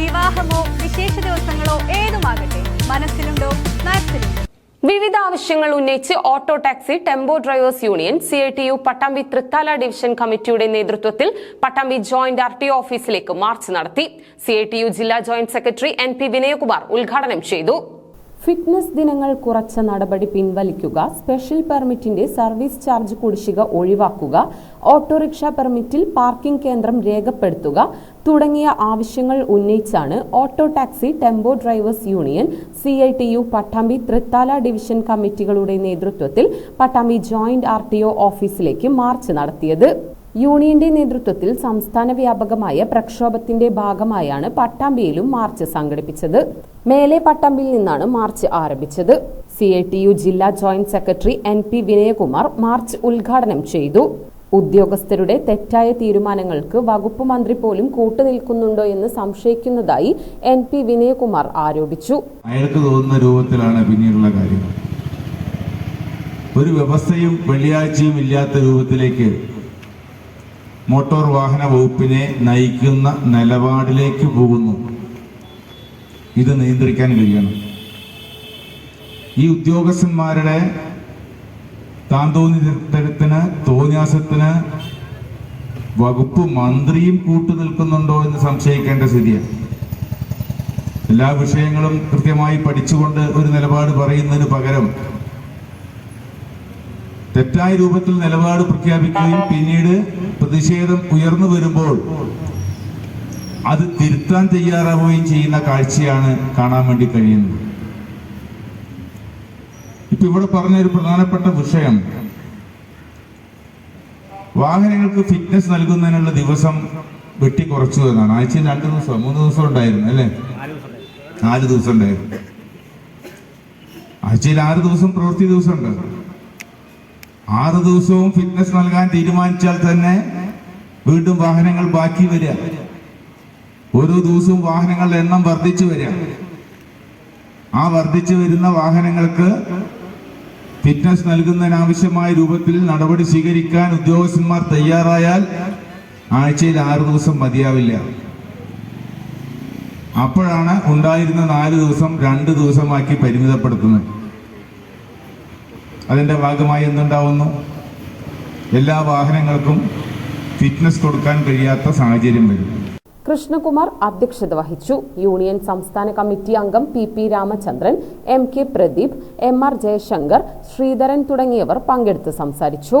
വിവാഹമോ വിശേഷ ദിവസങ്ങളോ ഏതുമാകട്ടെ മനസ്സിലുണ്ടോ? മാക്സിലുണ്ടോ വിവിധ ആവശ്യങ്ങൾ ഉന്നയിച്ച് auto taxi tempo drivers union C I T U Pattambi Thrithala division കമ്മിറ്റിയുടെ നേതൃത്വത്തിൽ പട്ടാമ്പി ജോയിന്റ് ആർ ടി ഓഫീസിലേക്ക് മാർച്ച് നടത്തി. സി ഐ ടി യു ജില്ലാ joint secretary N P Vinayakumar ഉദ്ഘാടനം ചെയ്തു. ഫിറ്റ്നസ് ദിനങ്ങൾ കുറച്ച നടപടി പിൻവലിക്കുക സ്പെഷ്യൽ പെർമിറ്റിന്റെ സർവീസ് ചാർജ് കുടിശ്ശിക ഒഴിവാക്കുക ഓട്ടോറിക്ഷ പെർമിറ്റിൽ പാർക്കിംഗ് കേന്ദ്രം രേഖപ്പെടുത്തുക തുടങ്ങിയ ആവശ്യങ്ങൾ ഉന്നയിച്ചാണ് auto taxi tempo drivers union C I T U Pattambi Thrithala division കമ്മിറ്റികളുടെ നേതൃത്വത്തിൽ Pattambi joint R T O ഓഫീസിലേക്ക് മാർച്ച് നടത്തിയത്. യൂണിയന്റെ നേതൃത്വത്തിൽ സംസ്ഥാന വ്യാപകമായ പ്രക്ഷോഭത്തിന്റെ ഭാഗമായാണ് പട്ടാമ്പിയിലും മാർച്ച് സംഘടിപ്പിച്ചത്. മേലെ പട്ടാമ്പിയിൽ നിന്നാണ് മാർച്ച് ആരംഭിച്ചത്. സി ഐ ടി യു ജില്ലാ joint secretary N P Vinayakumar march ഉദ്ഘാടനം ചെയ്തു. ഉദ്യോഗസ്ഥരുടെ തെറ്റായ തീരുമാനങ്ങൾക്ക് വകുപ്പ് മന്ത്രി പോലും കൂട്ടുനിൽക്കുന്നുണ്ടോ എന്ന് സംശയിക്കുന്നതായി എൻ പി വിനയകുമാർ ആരോപിച്ചു. തോന്നുന്ന രൂപത്തിലാണ് പിന്നീടുള്ള കാര്യങ്ങൾ. ഒരു വ്യവസ്ഥയും വെള്ളിയാഴ്ചയും ഇല്ലാത്ത രൂപത്തിലേക്ക് മോട്ടോർ വാഹന വകുപ്പിനെ നയിക്കുന്ന നിലപാടിലേക്ക് പോകുന്നു. ഇത് നിയന്ത്രിക്കാൻ കഴിയണം. ഈ ഉദ്യോഗസ്ഥന്മാരുടെ താന്തോന്നിത്തരത്തിന് തോന്നിയാസത്തിന് വകുപ്പ് മന്ത്രിയും കൂട്ടു നിൽക്കുന്നുണ്ടോ എന്ന് സംശയിക്കേണ്ട സ്ഥിതിയാണ് എല്ലാ വിഷയങ്ങളും കൃത്യമായി പഠിച്ചുകൊണ്ട് ഒരു നിലപാട് പറയുന്നതിന് പകരം തെറ്റായ രൂപത്തിൽ നിലപാട് പ്രഖ്യാപിക്കുകയും പിന്നീട് പ്രതിഷേധം ഉയർന്നു വരുമ്പോൾ അത് തിരുത്താൻ തയ്യാറാവുകയും ചെയ്യുന്ന കാഴ്ചയാണ് കാണാൻ വേണ്ടി കഴിയുന്നത്. ഇപ്പൊ ഇവിടെ പറഞ്ഞ ഒരു പ്രധാനപ്പെട്ട വിഷയം വാഹനങ്ങൾക്ക് ഫിറ്റ്നസ് നൽകുന്നതിനുള്ള ദിവസം വെട്ടിക്കുറച്ചു എന്നാണ്. ആഴ്ചയിൽ രണ്ട് ദിവസം മൂന്ന് ദിവസം ഉണ്ടായിരുന്നു അല്ലേ? നാല് ദിവസം ഉണ്ടായിരുന്നു. ആഴ്ചയിൽ ആറ് ദിവസം പ്രവൃത്തി ദിവസം ദിവസമുണ്ട്. ആറ് ദിവസവും ഫിറ്റ്നസ് നൽകാൻ തീരുമാനിച്ചാൽ തന്നെ വീണ്ടും വാഹനങ്ങൾ ബാക്കി വരിക. ഓരോ ദിവസവും വാഹനങ്ങളുടെ എണ്ണം വർദ്ധിച്ചു വരിക. ആ വർദ്ധിച്ചു വരുന്ന വാഹനങ്ങൾക്ക് ഫിറ്റ്നസ് നൽകുന്നതിനാവശ്യമായ രൂപത്തിൽ നടപടി സ്വീകരിക്കാൻ ഉദ്യോഗസ്ഥന്മാർ തയ്യാറായാൽ ആഴ്ചയിൽ ആറ് ദിവസം മതിയാവില്ല. അപ്പോഴാണ് ഉണ്ടായിരുന്ന നാല് ദിവസം രണ്ട് ദിവസമാക്കി പരിമിതപ്പെടുത്തുന്നത്. അതിന്റെ ഭാഗമായി എന്തുണ്ടാവുന്നു? എല്ലാ വാഹനങ്ങൾക്കും ഫിറ്റ്നസ് കൊടുക്കാൻ കഴിയാത്ത സാഹചര്യം വരും. കൃഷ്ണകുമാർ അധ്യക്ഷത വഹിച്ചു. യൂണിയൻ സംസ്ഥാന കമ്മിറ്റി അംഗം P P Ramachandran M K Pradeep M R Jayasankar Sreedharan തുടങ്ങിയവർ പങ്കെടുത്ത് സംസാരിച്ചു.